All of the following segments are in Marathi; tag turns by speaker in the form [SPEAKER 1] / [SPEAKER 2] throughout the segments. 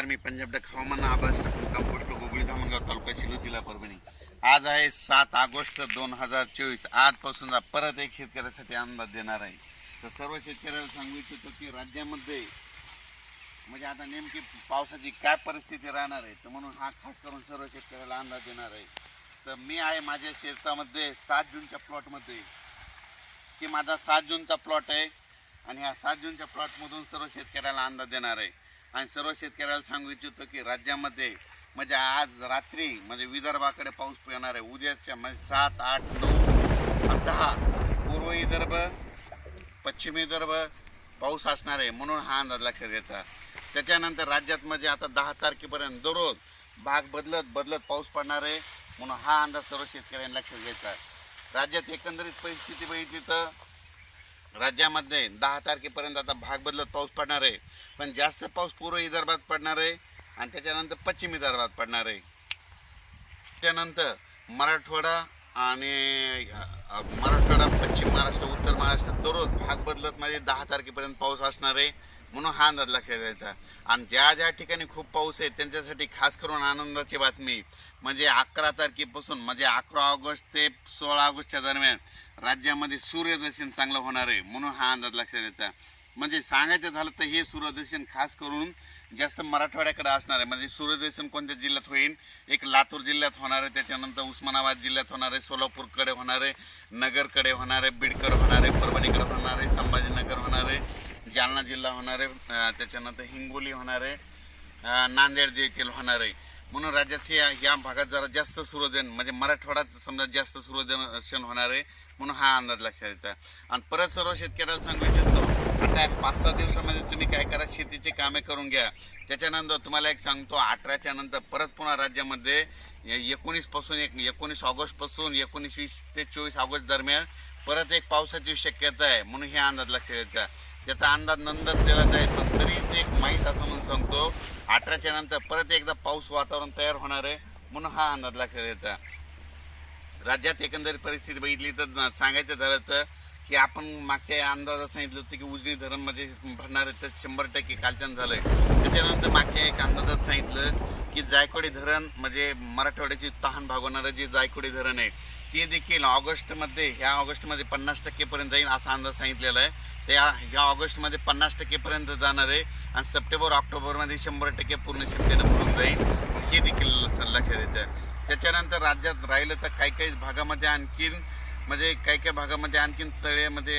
[SPEAKER 1] नमस्कार मी पंजाब डक हवामान आभास कंपोस्ट गोगळी धामणगाव तालुका शिलो जिल्हा परभणी. आज आहे सात ऑगस्ट दोन हजार चोवीस. आजपासून परत एक शेतकऱ्यासाठी अंदाज देणार आहे. तर सर्व शेतकऱ्याला सांगू इच्छितो की राज्यामध्ये म्हणजे आता नेमकी पावसाची काय परिस्थिती राहणार आहे तर म्हणून हा खास करून सर्व शेतकऱ्याला अंदाज देणार आहे. तर मी आहे माझ्या शेतामध्ये सात जूनच्या प्लॉटमध्ये. की माझा सात जूनचा प्लॉट आहे आणि ह्या सात जूनच्या प्लॉटमधून सर्व शेतकऱ्याला अंदाज देणार आहे. आणि सर्व शेतकऱ्याला सांगू इच्छितो की राज्यामध्ये म्हणजे आज रात्री म्हणजे विदर्भाकडे पाऊस येणार आहे. उद्याच्या म्हणजे सात आठ नऊ दहा. पूर्व विदर्भ पश्चिम विदर्भ पाऊस असणार आहे म्हणून हा अंदाज लक्षात घ्यायचा त्याच्यानंतर राज्यात म्हणजे आता दहा तारखेपर्यंत दररोज भाग बदलत बदलत पाऊस पडणार आहे म्हणून हा अंदाज सर्व शेतकऱ्यांनी लक्षात घ्यायचा राज्यात एकंदरीत परिस्थिती बघितली तर राज्यामध्ये दहा तारखेपर्यंत आता भाग बदलत पाऊस पडणार आहे. पण जास्त पाऊस पूर्व विदर्भात पडणार आहे आणि त्याच्यानंतर पश्चिम विदर्भात पडणार आहे. त्यानंतर मराठवाडा आणि मराठवाडा पश्चिम महाराष्ट्र उत्तर महाराष्ट्र दररोज भाग बदलत म्हणजे दहा तारखेपर्यंत पाऊस असणार आहे म्हणून हा अंदाज लक्षात घ्यायचा. आणि ज्या ज्या ठिकाणी खूप पाऊस आहे त्यांच्यासाठी खास करून आनंदाची बातमी म्हणजे अकरा तारखेपासून म्हणजे अकरा ऑगस्ट ते सोळा ऑगस्टच्या दरम्यान राज्यामध्ये सूर्यदर्शन चांगलं होणार आहे म्हणून हा अंदाज लक्षात द्यायचा म्हणजे सांगायचं झालं तर हे सूर्यदर्शन खास करून जास्त मराठवाड्याकडे असणार आहे. म्हणजे सूर्यदर्शन कोणत्या जिल्ह्यात होईल? एक लातूर जिल्ह्यात होणार आहे त्याच्यानंतर उस्मानाबाद जिल्ह्यात होणार आहे सोलापूरकडे होणार आहे नगरकडे होणार आहे बीडकडे होणार आहे परभणीकडे होणार आहे संभाजीनगर होणार आहे जालना जिल्हा होणार आहे त्याच्यानंतर हिंगोली होणार आहे नांदेड देखील होणार आहे. म्हणून राज्यात हे या भागात जरा जास्त सूर्योदयन म्हणजे मराठवाड्यात समजा जास्त सूर्योदयन होणार आहे म्हणून हा अंदाज लक्षात येतो आणि परत सर्व शेतकऱ्याला सांगू इच्छितो आता पाच सहा दिवसामध्ये तुम्ही काय करा शेतीची कामे करून घ्या. त्याच्यानंतर तुम्हाला एक सांगतो अठराच्या नंतर परत पुन्हा राज्यामध्ये एकोणीसपासून एक एकोणीस ऑगस्टपासून एकोणीस वीस ते चोवीस ऑगस्ट दरम्यान परत एक पावसाची शक्यता आहे म्हणून हे अंदाज लक्षात घ्यायचा त्याचा अंदाज नंतर दिला जाईल पण तरी एक माहीत असं म्हणून सांगतो. अठराच्या नंतर परत एकदा पाऊस वातावरण तयार होणार आहे म्हणून हा अंदाज लक्षात घ्यायचा राज्यात एकंदरीत परिस्थिती बघितली तर सांगायचं झालं तर की आपण मागच्या या अंदाजात सांगितलं होतं की उजनी धरणमध्ये म्हणजे भरणार आहे तर शंभर टक्के कालचन झालंय. त्याच्यानंतर मागच्या एक अंदाजात सांगितलं की जायकवाडी धरण म्हणजे मराठवाड्याची तहान भागवणारं जे जायकवाडी धरण आहे ते देखील ऑगस्टमध्ये ह्या ऑगस्टमध्ये पन्नास टक्केपर्यंत जाईल असा अंदाज सांगितलेला आहे. त्या ह्या ऑगस्टमध्ये पन्नास टक्केपर्यंत जाणार आहे आणि सप्टेंबर ऑक्टोबरमध्ये शंभर टक्के पूर्ण क्षमतेनं भरून जाईल. हे देखील लक्षात येतं त्याच्यानंतर राज्यात राहिलं तर काही काही भागामध्ये आणखीन म्हणजे काही काही भागामध्ये आणखीन तळेमध्ये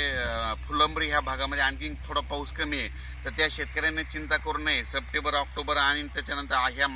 [SPEAKER 1] फुलंबरी ह्या भागामध्ये आणखीन थोडा पाऊस कमी आहे. तर त्या शेतकऱ्यांनी चिंता करू नये. सप्टेंबर ऑक्टोबर आणि त्याच्यानंतर ह्या